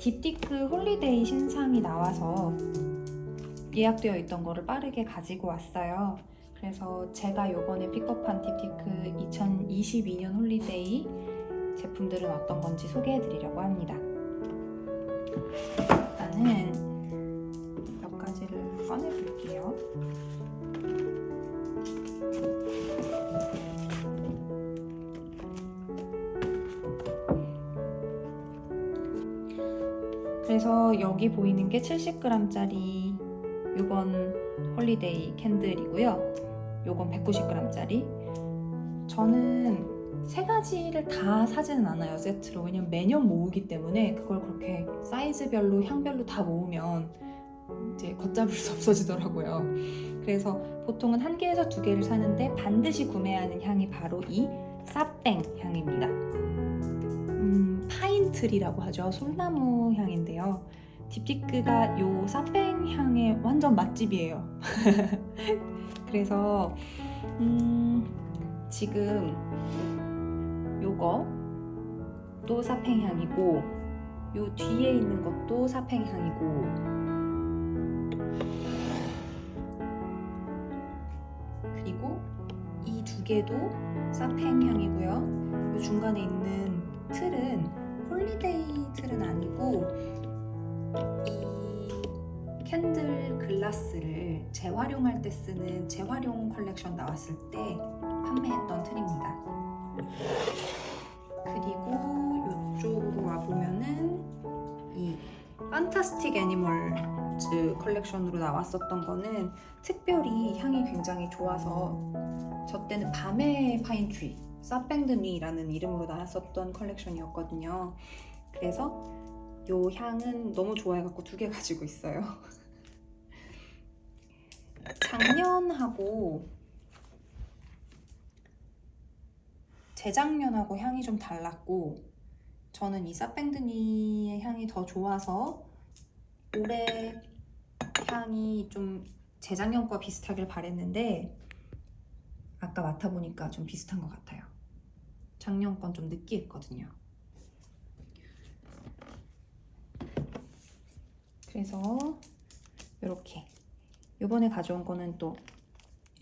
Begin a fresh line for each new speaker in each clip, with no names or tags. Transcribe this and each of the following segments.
딥티크 홀리데이 신상이 나와서 예약되어 있던 거를 빠르게 가지고 왔어요. 그래서 제가 요번에 픽업한 딥티크 2022년 홀리데이 제품들은 어떤 건지 소개해 드리려고 합니다. 그래서 여기 보이는 게 70g짜리 요번 홀리데이 캔들이고요. 요건 190g짜리. 저는 세 가지를 다 사지는 않아요 세트로 왜냐면 매년 모으기 때문에 그걸 그렇게 사이즈별로 향별로 다 모으면 이제 걷잡을 수 없어지더라고요 그래서 보통은 한 개에서 두 개를 사는데 반드시 구매하는 향이 바로 이 사땡 향입니다 음, 파인트리라고 하죠. 솔나무 향인데요. 딥티크가 요 사땡 향의 완전 맛집이에요. 그래서 음, 지금 요거 또 사팽 향이고 요 뒤에 있는 것도 사팽 향이고. 그리고 이 두 개도 사팽 향이고요. 요 중간에 있는 틀은 홀리데이 틀은 아니고 이 캔들 글라스를 재활용할 때 쓰는 재활용 컬렉션 나왔을 때 판매했던 틀입니다. 그리고 이쪽으로 와보면은 이 판타스틱 애니멀즈 컬렉션으로 나왔었던 거는 특별히 향이 굉장히 좋아서 저 때는 밤의 파인트리 사뱅드니라는 이름으로 나왔었던 컬렉션이었거든요. 그래서 요 향은 너무 좋아해갖고 두 개 가지고 있어요. 작년하고 재작년하고 향이 좀 달랐고 저는 이 사뱅드니의 향이 더 좋아서 올해 향이 좀 재작년 과 비슷하길 바랬는데 아까 맡아보니까 좀 비슷한 것 같아요. 작년 건 좀 느끼했거든요. 그래서 이렇게 이번에 가져온 거는 또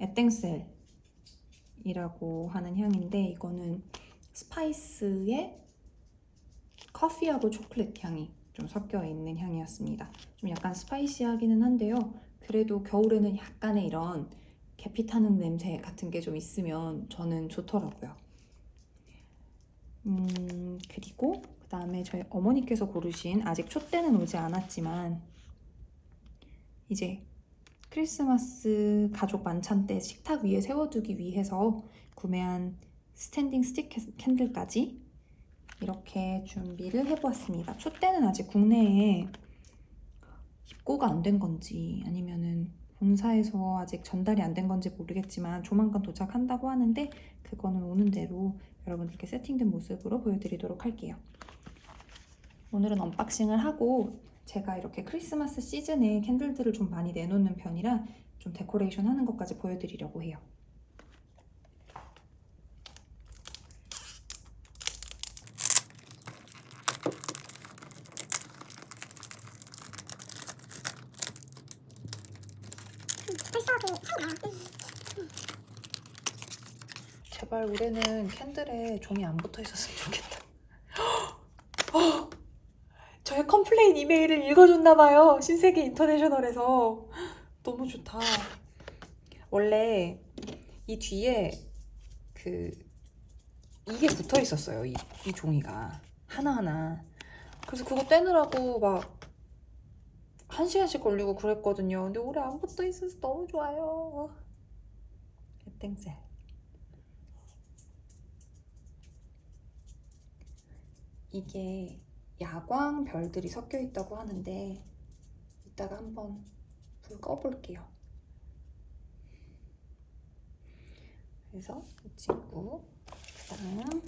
에땡셀 이라고 하는 향인데 이거는 스파이스에 커피하고 초콜릿 향이 좀 섞여 있는 향이었습니다. 좀 약간 스파이시하기는 한데요. 그래도 겨울에는 약간의 이런 계피 타는 냄새 같은 게 좀 있으면 저는 좋더라고요. 음, 그리고 그 다음에 저희 어머니께서 고르신 아직 촛대는 오지 않았지만 이제 크리스마스 가족 만찬 때 식탁 위에 세워두기 위해서 구매한 스탠딩 스틱 캔들까지 이렇게 준비를 해보았습니다. 촛대는 아직 국내에 입고가 안 된 건지 아니면은 본사에서 아직 전달이 안 된 건지 모르겠지만 조만간 도착한다고 하는데 그거는 오는 대로 여러분들께 세팅된 모습으로 보여드리도록 할게요. 오늘은 언박싱을 하고 제가 이렇게 크리스마스 시즌에 캔들들을 좀 많이 내놓는 편이라 좀 데코레이션 하는 것까지 보여드리려고 해요. 제발 올해는 캔들에 종이 안 붙어 있었으면 좋겠다. 어! 저의 컴플레인 이메일을 읽어줬나봐요. 신세계 인터내셔널에서. 너무 좋다. 원래 이 뒤에 그 이게 붙어 있었어요. 이, 이 종이가 하나하나. 그래서 그거 떼느라고 막 한 시간씩 걸리고 그랬거든요. 근데 올해 안 붙어 있어서 너무 좋아요. 땡셀. 이게 야광 별들이 섞여 있다고 하는데 이따가 한번 불 꺼볼게요. 그래서 이 친구 그다음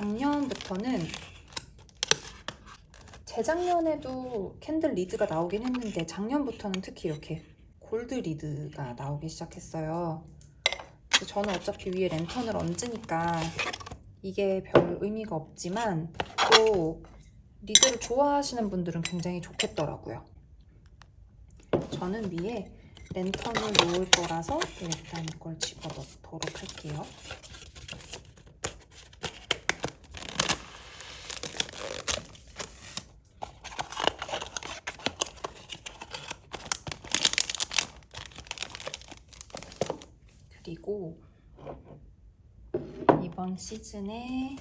작년부터는 재작년에도 캔들 리드가 나오긴 했는데 작년부터는 특히 이렇게 골드 리드가 나오기 시작했어요. 저는 어차피 위에 랜턴을 얹으니까 이게 별 의미가 없지만 또 리드를 좋아하시는 분들은 굉장히 좋겠더라고요. 저는 위에 랜턴을 놓을 거라서 일단 이걸 집어넣도록 할게요. 그리고 이번 시즌에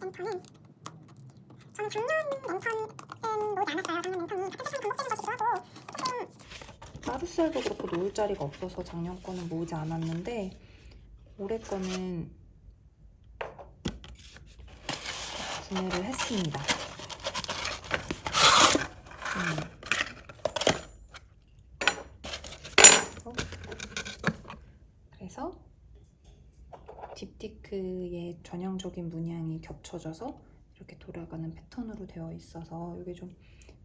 랜턴은 저는 작년 랜턴은 놓지 않았어요. 작년 랜턴이 핫도그처럼 반복되는 것이 좋아도 조금
까르셀도 그렇고 놓을 자리가 없어서 작년 거는 모으지 않았는데 올해 거는 구매를 했습니다. 음. 어? 그래서 딥티크의 전형적인 문양이 겹쳐져서 이렇게 돌아가는 패턴으로 되어 있어서 이게 좀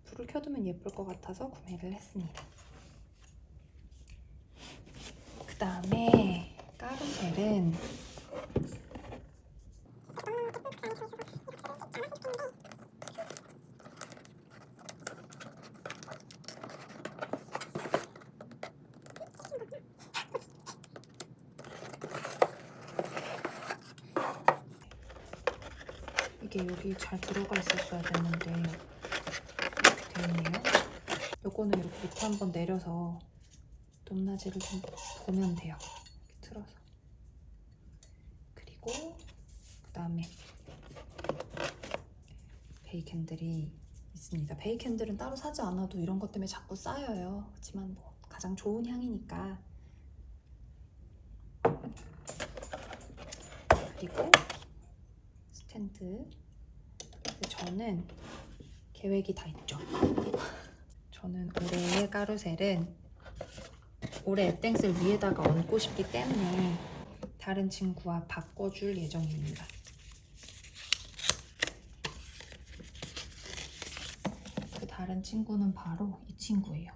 불을 켜두면 예쁠 것 같아서 구매를 했습니다. 그 다음에 까르셀은 이게 여기 잘 들어가 있었어야 됐는데 이렇게 되어 있네요. 요거는 이렇게 밑에 한번 내려서 높낮이를 좀 보면 돼요. 이렇게 틀어서. 그리고 그 다음에 베이캔들이 있습니다. 베이캔들은 따로 사지 않아도 이런 것 때문에 자꾸 쌓여요. 그렇지만 뭐 가장 좋은 향이니까. 그리고 스탠드. 저는 계획이 다 있죠. 저는 올해의 까루셀은 올해 앱땡스를 위에다가 얹고 싶기 때문에 다른 친구와 바꿔줄 예정입니다. 그 다른 친구는 바로 이 친구예요.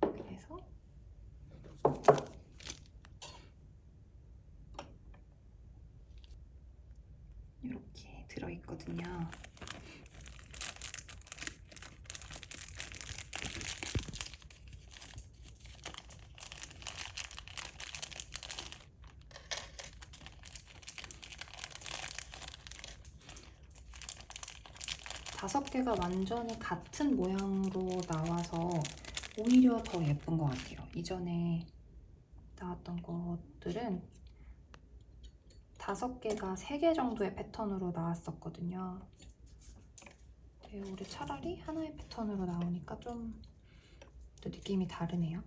그래서 이렇게 들어있거든요. 다섯 개가 완전히 같은 모양으로 나와서 오히려 더 예쁜 것 같아요. 이전에 나왔던 것들은 다섯 개가 세 개 정도의 패턴으로 나왔었거든요. 네, 올해 차라리 하나의 패턴으로 나오니까 좀 또 느낌이 다르네요.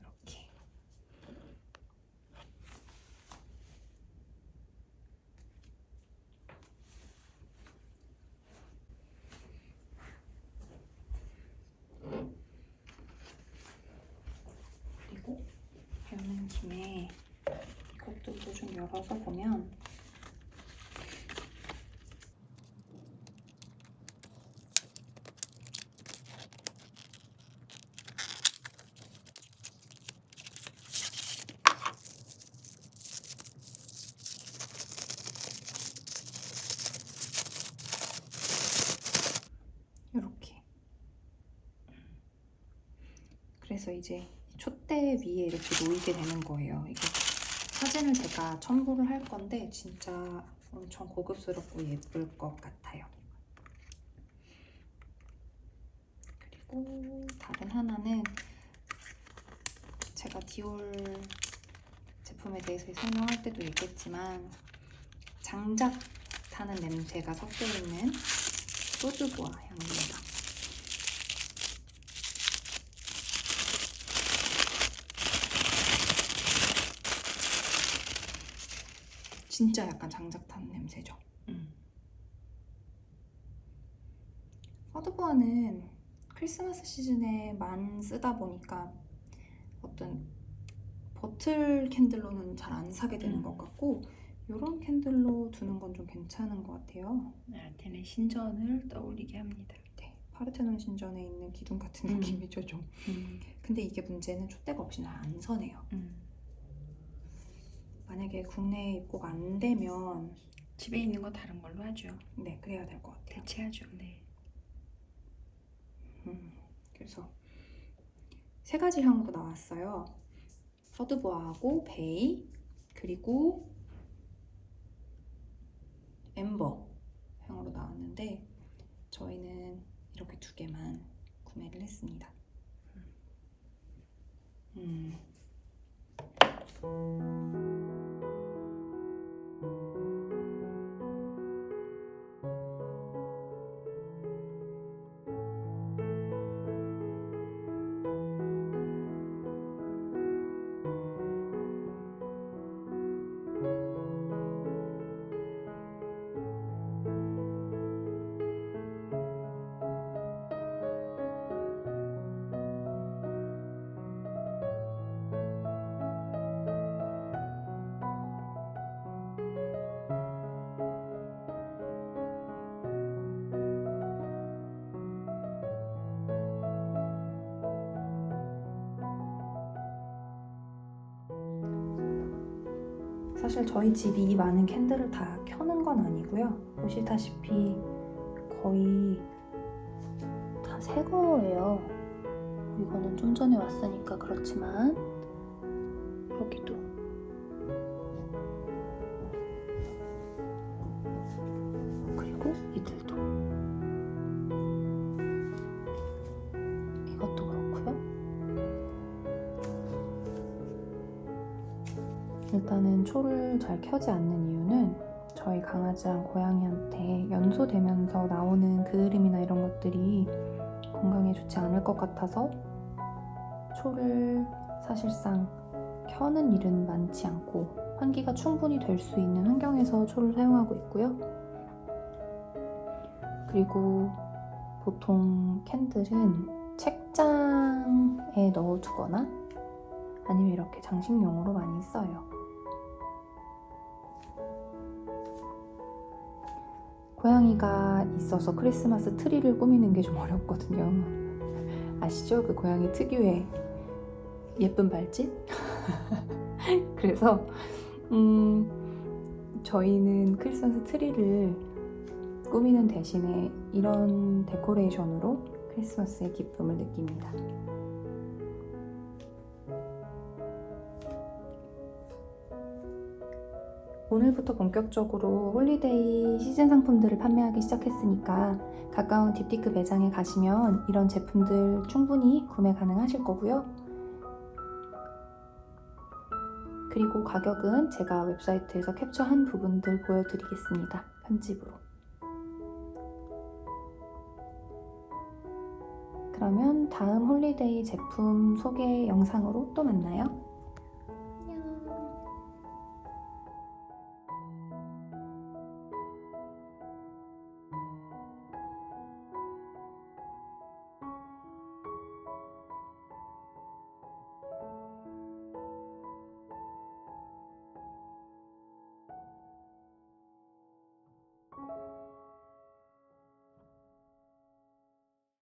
이렇게. 그리고 여는 김에 이것들도 좀 열어서 보면 이렇게 그래서 이제 촛대 위에 이렇게 놓이게 되는 거예요. 이게 사진을 제가 첨부를 할 건데 진짜 엄청 고급스럽고 예쁠 것 같아요. 그리고 다른 하나는 제가 디올 제품에 대해서 설명할 때도 얘기했지만 장작 타는 냄새가 섞여 있는 소주보아 향입니다. 진짜 약간 장작 타는 냄새죠. 음. 허드보아는 크리스마스 시즌에만 쓰다 보니까 어떤 버틀 캔들로는 잘 안 사게 되는
음.
것 같고 이런 캔들로 두는 건 좀 괜찮은 것 같아요.
나한테는 신전을 떠올리게 합니다.
네, 파르테논 신전에 있는 기둥 같은
음.
느낌이죠 좀.
음,
근데 이게 문제는 촛대가 없이 잘 안 서네요.
음.
만약에 국내에 입고가 안 되면
집에 있는 거 다른 걸로 하죠.
네 그래야 될 것 같아요.
대체하죠. 네.
음, 그래서 세 가지 향으로 나왔어요. 서드보아하고 베이 그리고 엠버 향으로 나왔는데 저희는 이렇게 두 개만 구매를 했습니다. 음. 사실 저희 집이 이 많은 캔들을 다 켜는 건 아니고요. 보시다시피 거의 다 새 거예요. 이거는 좀 전에 왔으니까 그렇지만 여기도 초를 잘 켜지 않는 이유는 저희 강아지랑 고양이한테 연소되면서 나오는 그을음이나 이런 것들이 건강에 좋지 않을 것 같아서 초를 사실상 켜는 일은 많지 않고 환기가 충분히 될 수 있는 환경에서 초를 사용하고 있고요. 그리고 보통 캔들은 책장에 넣어두거나 아니면 이렇게 장식용으로 많이 써요. 고양이가 있어서 크리스마스 트리를 꾸미는 게 좀 어렵거든요. 아시죠? 그 고양이 특유의 예쁜 발짓? 그래서 음, 저희는 크리스마스 트리를 꾸미는 대신에 이런 데코레이션으로 크리스마스의 기쁨을 느낍니다. 오늘부터 본격적으로 홀리데이 시즌 상품들을 판매하기 시작했으니까 가까운 딥티크 매장에 가시면 이런 제품들 충분히 구매 가능하실 거고요. 그리고 가격은 제가 웹사이트에서 캡처한 부분들 보여드리겠습니다. 편집으로. 그러면 다음 홀리데이 제품 소개 영상으로 또 만나요.